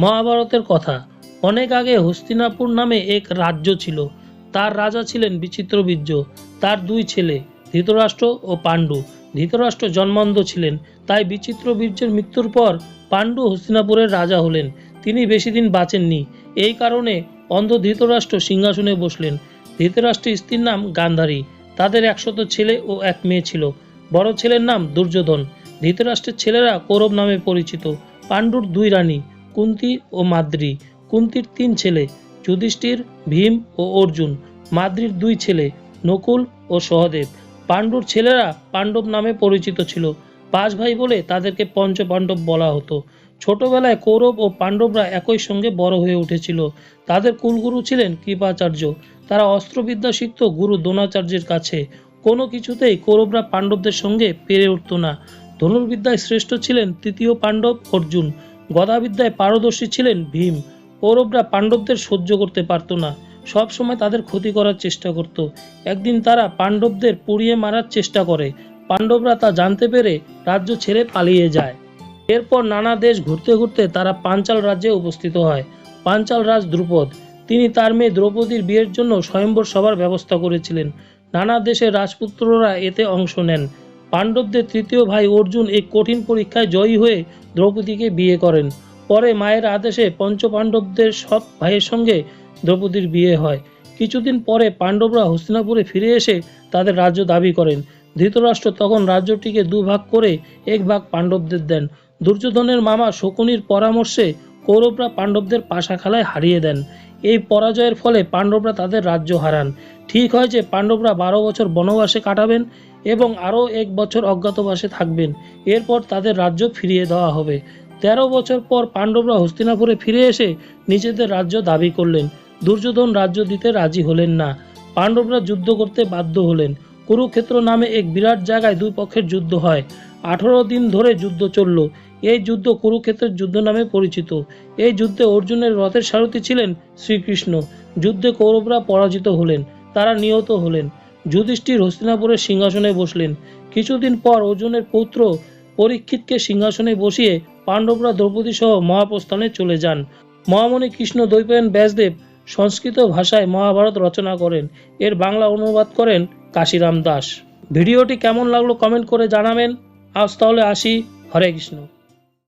মহাভারতের কথা। অনেক আগে হস্তিনাপুর নামে এক রাজ্য ছিল। তার রাজা ছিলেন বিচিত্রবীর্য তার দুই ছেলে, ধৃতরাষ্ট্র ও পাণ্ডু। ধৃতরাষ্ট্র জন্মান্ধ ছিলেন, তাই বিচিত্রবীর্যের মৃত্যুর পর পাণ্ডু হস্তিনাপুরের রাজা হলেন। তিনি বেশি দিন বাঁচেননি। এই কারণে অন্ধ ধৃতরাষ্ট্র সিংহাসনে বসলেন। ধৃতরাষ্ট্রের স্ত্রীর নাম গান্ধারী। তাদের একশত ছেলে ও এক মেয়ে ছিল। বড় ছেলের নাম দুর্যোধন। ধৃতরাষ্ট্রের ছেলেরা কৌরব নামে পরিচিত। পাণ্ডুর দুই রানী। কুন্তি ও মাদ্রি। কুন্তির তিন ছেলে, যুধিষ্ঠির, ভীম ও অর্জুন। মাদ্রির দুই ছেলে, নকুল ও সহদেব। পাণ্ডুর ছেলেরা পাণ্ডব নামে পরিচিত ছিল। পাঁচ ভাই বলে তাদেরকে পঞ্চপাণ্ডব বলা হতো। ছোটবেলায় কৌরব ও পাণ্ডবরা একই সঙ্গে বড় হয়ে উঠেছিল। তাদের কুলগুরু ছিলেন কৃপাচার্য। তারা অস্ত্রবিদ্যা শিখত গুরু দ্রোণাচার্যের কাছে। কোনো কিছুতেই কৌরবরা পাণ্ডবদের সঙ্গে পেরে উঠত না। ধনুর্বিদ্যায় শ্রেষ্ঠ ছিলেন তৃতীয় পাণ্ডব অর্জুন। গদাবিদ্যায় পারদর্শী ছিলেন ভীম। কৌরবরা পাণ্ডবদের সহ্য করতে পারত না। সব সময় তাদের ক্ষতি করার চেষ্টা করত। একদিন তারা পাণ্ডবদের পুড়িয়ে মারার চেষ্টা করে। পাণ্ডবরা তা জানতে পেরে রাজ্য ছেড়ে পালিয়ে যায়। এরপর নানা দেশ ঘুরতে ঘুরতে তারা পাঞ্চাল রাজ্যে উপস্থিত হয়। পাঞ্চাল রাজ দ্রুপদ। তিনি তার মেয়ে দ্রৌপদীর বিয়ের জন্য স্বয়ম্বর সভার ব্যবস্থা করেছিলেন। নানা দেশের রাজপুত্ররা এতে অংশ নেন। পাণ্ডবদের তৃতীয় ভাই অর্জুন এই কঠিন পরীক্ষায় জয়ী হয়ে দ্রৌপদীকে বিয়ে করেন। পরে মায়ের আদেশে পঞ্চপাণ্ডবদের সব ভাইয়ের সঙ্গে দ্রৌপদীর বিয়ে হয়। কিছুদিন পরে পাণ্ডবরা হস্তিনাপুরে ফিরে এসে তাদের রাজ্য দাবি করেন। ধৃতরাষ্ট্র তখন রাজ্যটিকে দুভাগ করে এক ভাগ পাণ্ডবদের দেন। দুর্যোধনের মামা শকুনির পরামর্শে কৌরবরা পাণ্ডবদের পাশাখালায় হারিয়ে দেন। এই পরাজয়ের ফলে পাণ্ডবরা তাদের রাজ্য হারান। ঠিক হয় যে পাণ্ডবরা বারো বছর বনবাসে কাটাবেন এবং আরও এক বছর অজ্ঞাতবাসে থাকবেন। এরপর তাদের রাজ্য ফিরিয়ে দেওয়া হবে। তেরো বছর পর পাণ্ডবরা হস্তিনাপুরে ফিরে এসে নিজেদের রাজ্য দাবি করলেন। দুর্যোধন রাজ্য দিতে রাজি হলেন না। পাণ্ডবরা যুদ্ধ করতে বাধ্য হলেন। কুরুক্ষেত্র নামে এক বিরাট জায়গায় দুই পক্ষের যুদ্ধ হয়। আঠারো দিন ধরে যুদ্ধ চলল। এই যুদ্ধ কুরুক্ষেত্রের যুদ্ধ নামে পরিচিত। এই যুদ্ধে অর্জুনের রথের সারথি ছিলেন শ্রীকৃষ্ণ। যুদ্ধে কৌরবরা পরাজিত হলেন, তারা নিহত হলেন। যুধিষ্ঠির হস্তিনাপুরের সিংহাসনে বসলেন। কিছুদিন পর অর্জুনের পুত্র পরীক্ষিতকে সিংহাসনে বসিয়ে পাণ্ডবরা দ্রৌপদী সহ মহাপ্রস্থানে চলে যান। মহামণি কৃষ্ণ দ্বৈপায়ন ব্যাসদেব সংস্কৃত ভাষায় মহাভারত রচনা করেন। এর বাংলা অনুবাদ করেন কাশিরাম দাস। ভিডিওটি কেমন লাগল কমেন্ট করে জানাবেন। আজ তাহলে আসি। হরে কৃষ্ণ।